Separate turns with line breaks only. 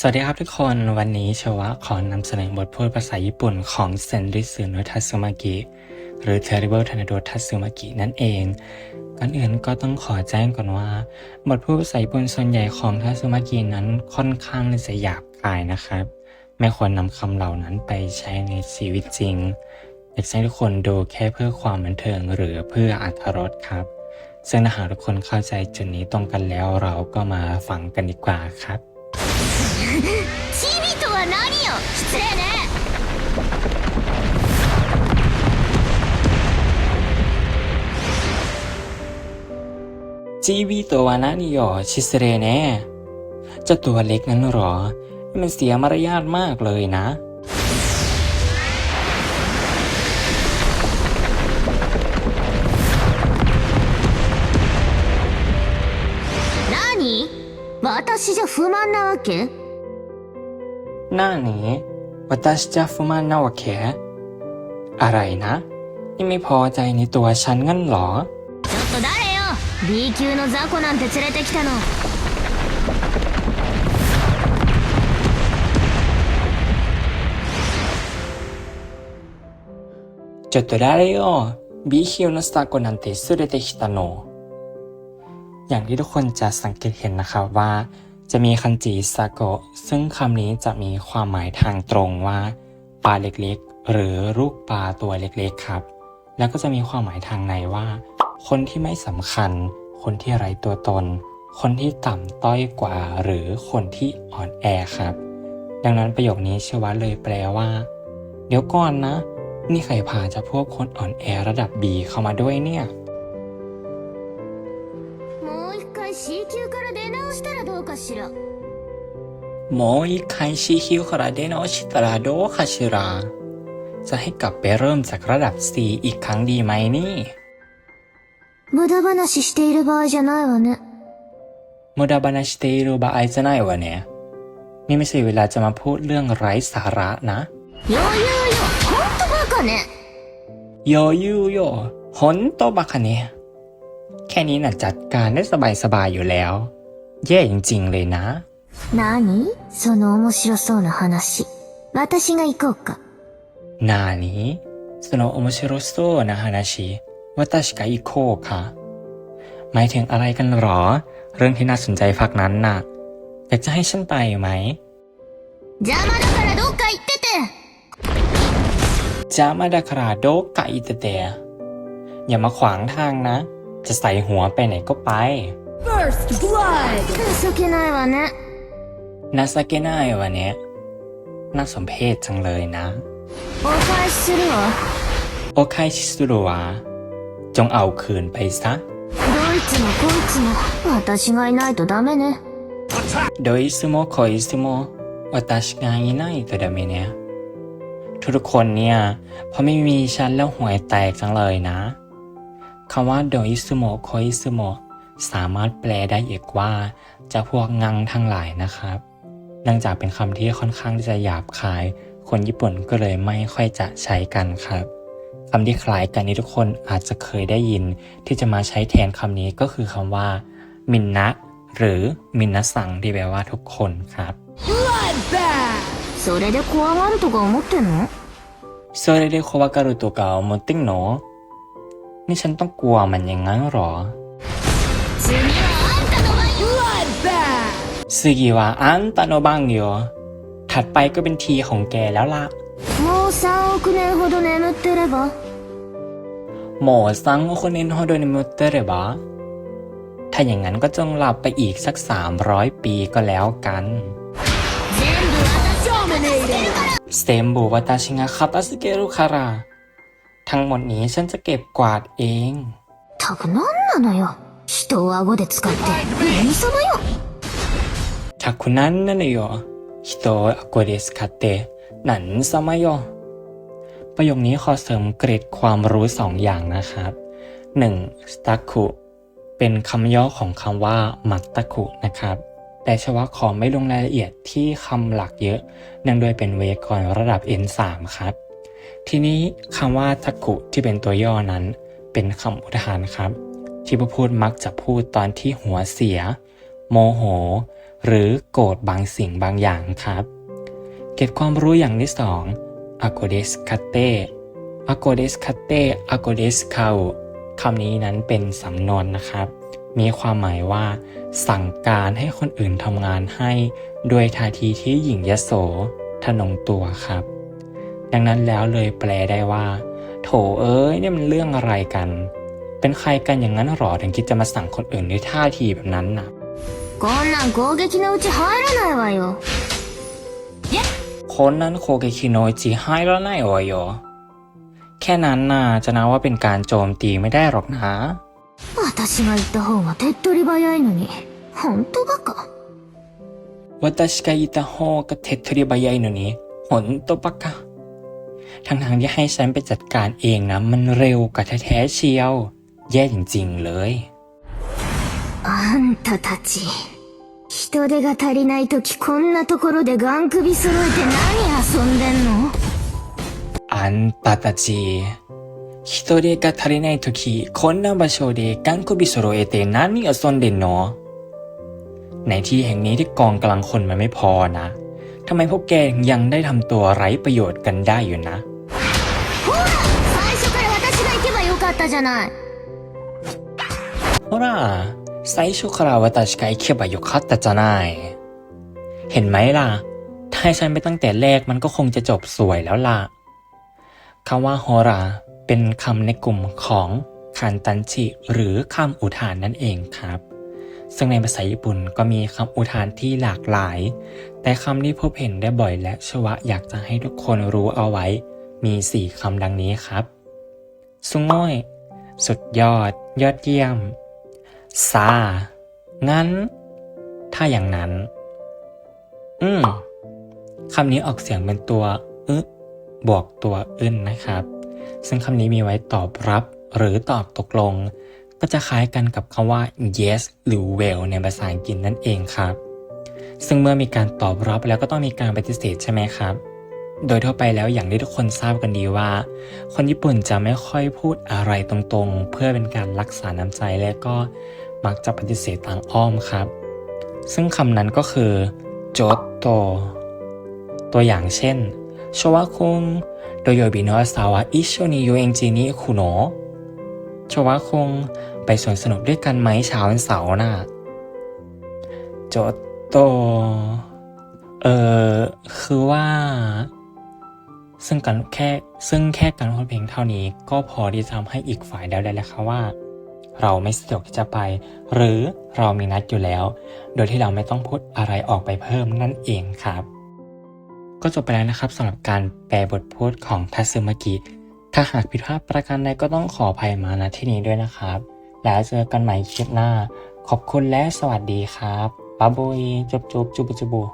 สวัสดีครับทุกคนวันนี้ชวะขอนำเสนอบทพูดภาษาญี่ปุ่นของเซนริสึโนะทัสึมากิหรือ Terrible Tornado Tatsumaki นั่นเองก่อนอื่นก็ต้องขอแจ้งก่อนว่า บทพูดภาษาญี่ปุ่นส่วนใหญ่ของทัสึมากินั้นค่อนข้างที่จะหยาบคายนะครับ ไม่ควรนำคำเหล่านั้นไปใช้ในชีวิตจริงอยากให้ทุกคนดูแค่เพื่อความบันเทิงหรือเพื่ออรรถรสครับ ซึ่งถ้าหากทุกคนเข้าใจจุดนี้ตรงกันแล้วเราก็มาฟังกันดีกว่าครับ
チビとは何よ失礼ね
จีวีตัววานานิโยชิสเรเน่เจ้าตัวเล็กนั้นเหรอ มันเสียมารยาทมากเลยนะ
なわけ
หน้านี้วัตชจะฟุมานาวะเคอะไรนะ นี่ไม่พอใจในตัวฉันงั้นเหรอ
ちょっと誰よ B 級の雑魚なんて連れてきたの
ちょっと誰よ B คิวのスタコなんてすれてきたのอย่างที่ทุกคนจะสังเกตเห็นนะครับว่า จะมีคันจิซาโกะซึ่งคำนี้จะมีความหมายทางตรงว่าปลาเล็กๆ หรือลูกปลาตัวเล็กๆครับ แล้วก็จะมีความหมายทางในว่า คนที่ไม่สำคัญ คนที่ไร้ตัวตน คนที่ต่ำต้อยกว่า หรือคนที่อ่อนแอครับ ดังนั้นประโยคนี้เชวะเลยแปลว่า เดี๋ยวก่อนนะ นี่ใครพาจะพวกคนอ่อนแอระดับ B เข้ามาด้วยเนี่ย
かしら
もう一回 C คิวから出直したらどうかしらจะให้กลับไปเริ่มจากระดับ C อีกครั้งดีไหมนี่
無駄話している場合じゃないわね
มุดาบานาชิเตโรบาไอจะไหนวะเนี่ย นี่ไม่ใช่เวลาจะมาพูดเรื่องไร้สาระนะ
余裕よほんとバカね
โยยูโยฮอนโตบาคาเนี่ยแค่นี้น่ะจัดการได้สบายๆอยู่แล้ว แย่จริงๆเลยนะ
何その面白そうな話私が行こうか
นานี้สโนโอมชิโรโซนะฮานาชิวัตชิกาอิโคค่ะ หมายถึงอะไรกันหรอ เรื่องที่น่าสนใจพักนั้นน่ะ อยากจะให้ฉันไปไหม
邪魔だからどっか行ってて
จามาดาคาราโดกะอิเตเตะอย่ามาขวางทางนะ จะใส่หัวไปไหนก็ไป
First blood!
情けないわね
นาซาเกนายวะเนี้ยน่าสมเพชจังเลยนะ
お返しするわ
โอไคชิสุโรวะจงเอาคืนไปซะ
どいつもこいつも私がいないとダメね
โดยซึโมโคอิซึโมวัตชิกาอิไนโตดาเมเนะทุกๆคนเนี่ยพอไม่มีฉันแล้วห่วยแตกจังเลยนะคำว่าโดยซึโมโคอิซึโม สามารถแปลได้อีกว่าเจะพวกงังทั้งหลายนะครับ เนื่องจากเป็นคำที่ค่อนข้างที่จะหยาบคาย คนญี่ปุ่นก็เลยไม่ค่อยจะใช้กันครับคำที่คล้ายกันนี้ทุกคนอาจจะเคยได้ยิน ที่จะมาใช้แทนคำนี้ก็คือคำว่า มินนะ หรือมินนะสังที่แปลว่าทุกคนครับ
Bloodbath!
それで怖がるとか思ってんの
โซเรเดโควาการุโตกาโมติงโนนี่ฉันต้องกลัวมันอย่างนั้นหรอ ซึกิวะอันตาโนบังโยถัดไปก็เป็นทีของแกแล้วละหมอซังโคเนนฮอโดเนมุเตเรบะถ้าอย่างนั้นก็จงหลับไปอีกสัก 300 ปีก็แล้วกันเซมบูวาตาชิงะคาตาสเกรุคารา ทั้งหมดนี้ฉันจะเก็บกวาดเอง
เธอก็นั่นน่ะเน 人を顎で使って何様よ
ถ้าคุณนั้นนั่นโยฮิโตะโกเดสคาเตะหนันซามายโยประโยคนี้ขอเสริมเกรดความรู้สองอย่างนะครับ 1. สตักคุเป็นคำย่อของคำว่ามัตตะคุนะครับ แต่เฉพาะขอไม่ลงรายละเอียดที่คำหลักเยอะ เนื่องด้วยเป็นเวยากรณ์ระดับ N3 ครับ ทีนี้คำว่าทักคุที่เป็นตัวย่อนั้น เป็นคำอุทานครับ ที่ผู้พูดมักจะพูดตอนที่หัวเสีย โมโห หรือโกรธบางสิ่งบางอย่างครับ เก็บความรู้อย่างที่สอง a g o d e s k a t e a g o d e s k a t e a g o d e s k a u คำนี้นั้นเป็นสำนวนนะครับ มีความหมายว่า สั่งการให้คนอื่นทำงานให้ด้วยท่าทีที่หยิ่งยโสทะนงตัวครับ ดังนั้นแล้วเลยแปลได้ว่า โถเอ้ยนี่มันเรื่องอะไรกัน เป็นใครกันอย่างนั้นหรอถึงคิดจะมาสั่งคนอื่นด้วยท่าทีแบบนั้นน่ะ
こんなん攻撃のうち入らないわよ。
คนนั้นโคเกคิโนจิให้แล้วนายโอโยแค่นั้นน่ะจะนับว่าเป็นการโจมตีไม่ได้หรอกนะ
私が言った方が手っ取り早いのに。ほんとバカ。
วัตชิกายตาโฮกเทตริบายายโนนี้หนโตปะกะทั้งทางๆที่ให้ฉันไปจัดการเองนะ มันเร็วกว่าแท้ๆเชียว แย่จริงๆเลย
あんたたち。人手が足りないときこんなところでガン首揃えて何遊んでんの
อันตาตาจี人手が足りないとき、こんな場所でガン首揃えて何遊んでんのในที่แห่งนี้ที่กองกำลังคนมันไม่พอนะ ทำไมพวกแกยังได้ทำตัวไร้ประโยชน์กันได้อยู่นะ
最初から私が行けばよかったじゃない。
ほら、最初から私が行けばよかったじゃない เห็นไหมล่ะ ถ้าให้ฉันไปตั้งแต่แรกมันก็คงจะจบสวยแล้วล่ะคำว่าโฮราเป็นคำในกลุ่มของคันตันชิหรือคำอุทานนั่นเองครับ ซึ่งในภาษาญี่ปุ่นก็มีคำอุทานที่หลากหลาย แต่คำที่พบเห็นได้บ่อยและชวะอยากจะให้ทุกคนรู้เอาไว้ มีสี่คำดังนี้ครับ สุง่อย สุดยอด ยอดเยี่ยม ซางั้น ถ้าอย่างนั้น อืมคำนี้ออกเสียงเป็นตัวอึบวกตัวอึนนะครับ ซึ่งคำนี้มีไว้ตอบรับหรือตอบตกลง ก็จะคล้ายกันกับคำว่า yes หรือ well ในภาษาอังกฤษนั่นเองครับ ซึ่งเมื่อมีการตอบรับแล้วก็ต้องมีการปฏิเสธใช่ไหมครับ โดยทั่วไปแล้วอย่างที่ทุกคนทราบกันดีว่า คนญี่ปุ่นจะไม่ค่อยพูดอะไรตรงๆ เพื่อเป็นการรักษาน้ำใจและก็มักจะปฏิเสธทางอ้อมครับ ซึ่งคำนั้นก็คือโจโต ตัวอย่างเช่นโชวะคุงโดโยบิโนะอาซาวะอิโชนิโยเอนจินิคุโนะโชวะคุงไปสวนสนุกด้วยกันไหมเช้าวันเสาร์น่ะโจโต เออคือว่า ซึ่งกันแค่ซึ่งแค่การพูดเพลงเท่านี้ ก็พอที่จะทำให้อีกฝ่ายเดาได้แล้วค่ะว่า เราไม่สะดวกที่จะไป หรือเรามีนัดอยู่แล้ว โดยที่เราไม่ต้องพูดอะไรออกไปเพิ่มนั่นเองครับ ก็จบไปแล้วนะครับสำหรับการแปลบทพูดของทัซึมากิถ้าหากผิดพลาดประการใดก็ต้องขออภัยมาณที่นี้ด้วยนะครับ แล้วเจอกันใหม่คลิปหน้า ขอบคุณและสวัสดีครับบ๊าบายจุบจุบจุบจุบ